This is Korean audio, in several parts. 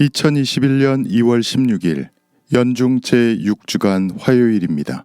2021년 2월 16일 연중 제6주간 화요일입니다.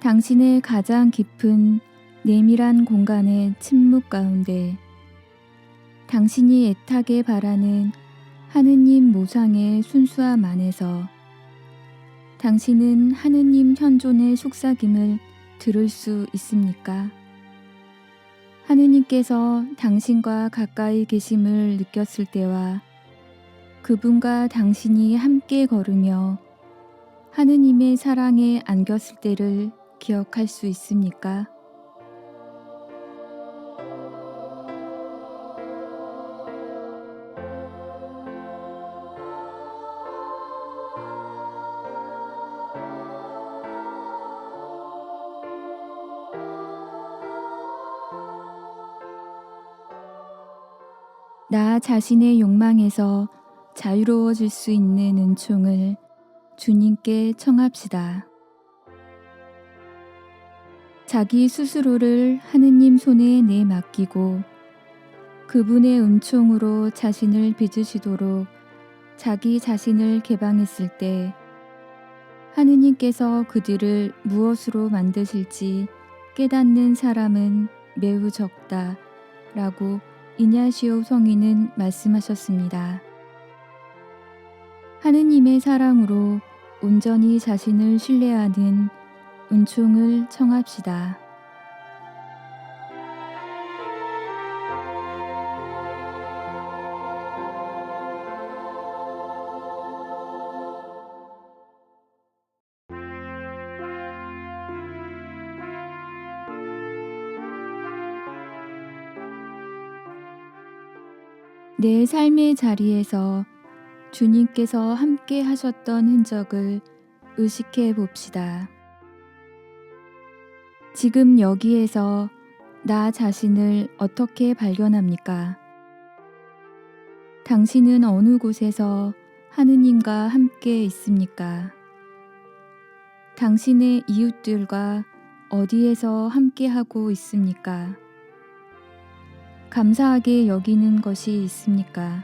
당신의 가장 깊은 내밀한 공간의 침묵 가운데 당신이 애타게 바라는 하느님 모상의 순수함 안에서 당신은 하느님 현존의 속삭임을 들을 수 있습니까? 하느님께서 당신과 가까이 계심을 느꼈을 때와 그분과 당신이 함께 걸으며 하느님의 사랑에 안겼을 때를 기억할 수 있습니까? 나 자신의 욕망에서 자유로워질 수 있는 은총을 주님께 청합시다. 자기 스스로를 하느님 손에 내맡기고 그분의 은총으로 자신을 빚으시도록 자기 자신을 개방했을 때 하느님께서 그들을 무엇으로 만드실지 깨닫는 사람은 매우 적다 라고 이냐시오 성인은 말씀하셨습니다. 하느님의 사랑으로 온전히 자신을 신뢰하는 은총을 청합시다. 내 삶의 자리에서 주님께서 함께 하셨던 흔적을 의식해 봅시다. 지금 여기에서 나 자신을 어떻게 발견합니까? 당신은 어느 곳에서 하느님과 함께 있습니까? 당신의 이웃들과 어디에서 함께 하고 있습니까? 감사하게 여기는 것이 있습니까?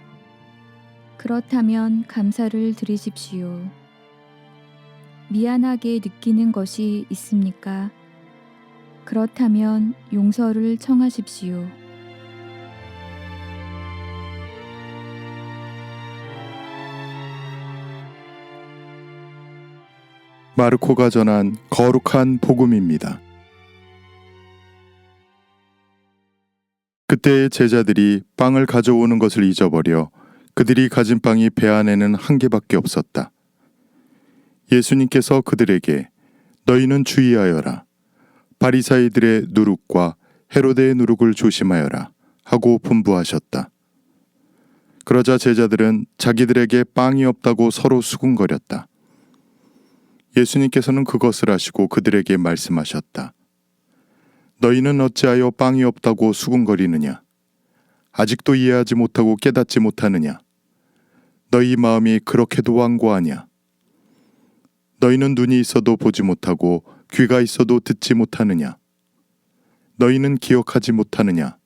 그렇다면 감사를 드리십시오. 미안하게 느끼는 것이 있습니까? 그렇다면 용서를 청하십시오. 마르코가 전한 거룩한 복음입니다. 그때의 제자들이 빵을 가져오는 것을 잊어버려 그들이 가진 빵이 배 안에는 한 개밖에 없었다. 예수님께서 그들에게 너희는 주의하여라. 바리사이들의 누룩과 헤로데의 누룩을 조심하여라 하고 분부하셨다. 그러자 제자들은 자기들에게 빵이 없다고 서로 수군거렸다. 예수님께서는 그것을 아시고 그들에게 말씀하셨다. 너희는 어찌하여 빵이 없다고 수군거리느냐? 아직도 이해하지 못하고 깨닫지 못하느냐? 너희 마음이 그렇게도 완고하냐? 너희는 눈이 있어도 보지 못하고 귀가 있어도 듣지 못하느냐? 너희는 기억하지 못하느냐?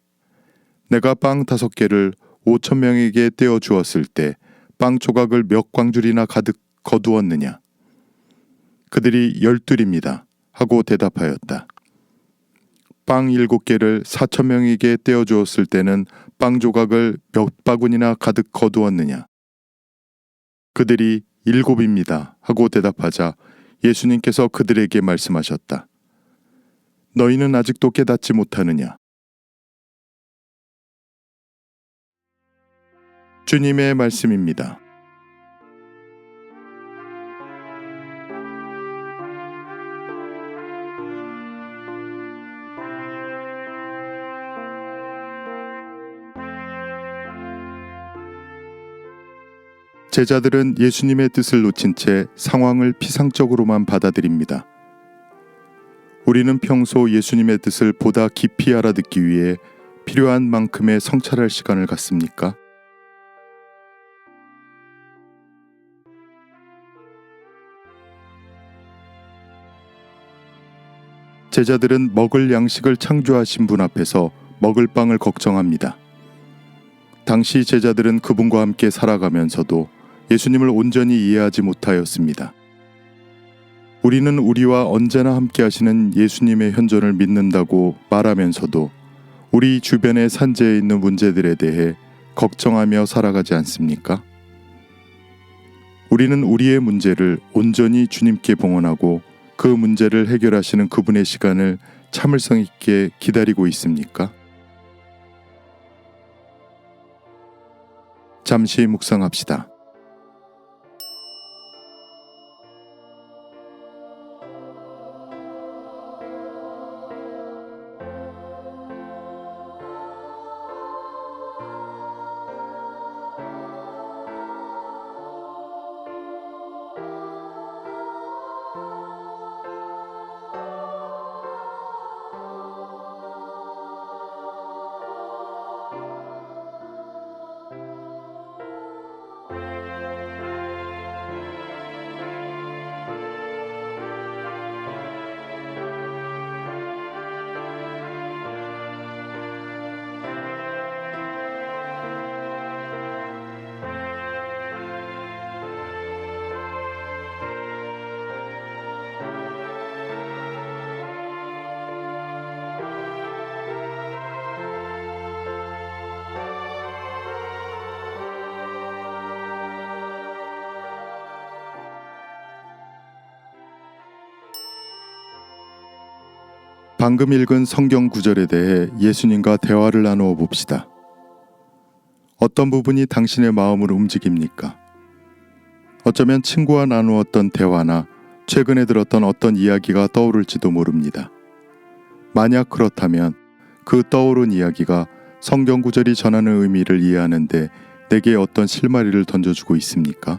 내가 빵 다섯 개를 오천 명에게 떼어 주었을 때 빵 조각을 몇 광줄이나 가득 거두었느냐? 그들이 열둘입니다. 하고 대답하였다. 빵 일곱 개를 사천 명에게 떼어 주었을 때는 빵 조각을 몇 바구니나 가득 거두었느냐? 그들이 일곱입니다. 하고 대답하자 예수님께서 그들에게 말씀하셨다. 너희는 아직도 깨닫지 못하느냐? 주님의 말씀입니다. 제자들은 예수님의 뜻을 놓친 채 상황을 피상적으로만 받아들입니다. 우리는 평소 예수님의 뜻을 보다 깊이 알아듣기 위해 필요한 만큼의 성찰할 시간을 갖습니까? 제자들은 먹을 양식을 창조하신 분 앞에서 먹을 빵을 걱정합니다. 당시 제자들은 그분과 함께 살아가면서도 예수님을 온전히 이해하지 못하였습니다. 우리는 우리와 언제나 함께 하시는 예수님의 현존을 믿는다고 말하면서도 우리 주변의 산재에 있는 문제들에 대해 걱정하며 살아가지 않습니까? 우리는 우리의 문제를 온전히 주님께 봉헌하고 그 문제를 해결하시는 그분의 시간을 참을성 있게 기다리고 있습니까? 잠시 묵상합시다. 방금 읽은 성경 구절에 대해 예수님과 대화를 나누어 봅시다. 어떤 부분이 당신의 마음을 움직입니까? 어쩌면 친구와 나누었던 대화나 최근에 들었던 어떤 이야기가 떠오를지도 모릅니다. 만약 그렇다면 그 떠오른 이야기가 성경 구절이 전하는 의미를 이해하는데 내게 어떤 실마리를 던져주고 있습니까?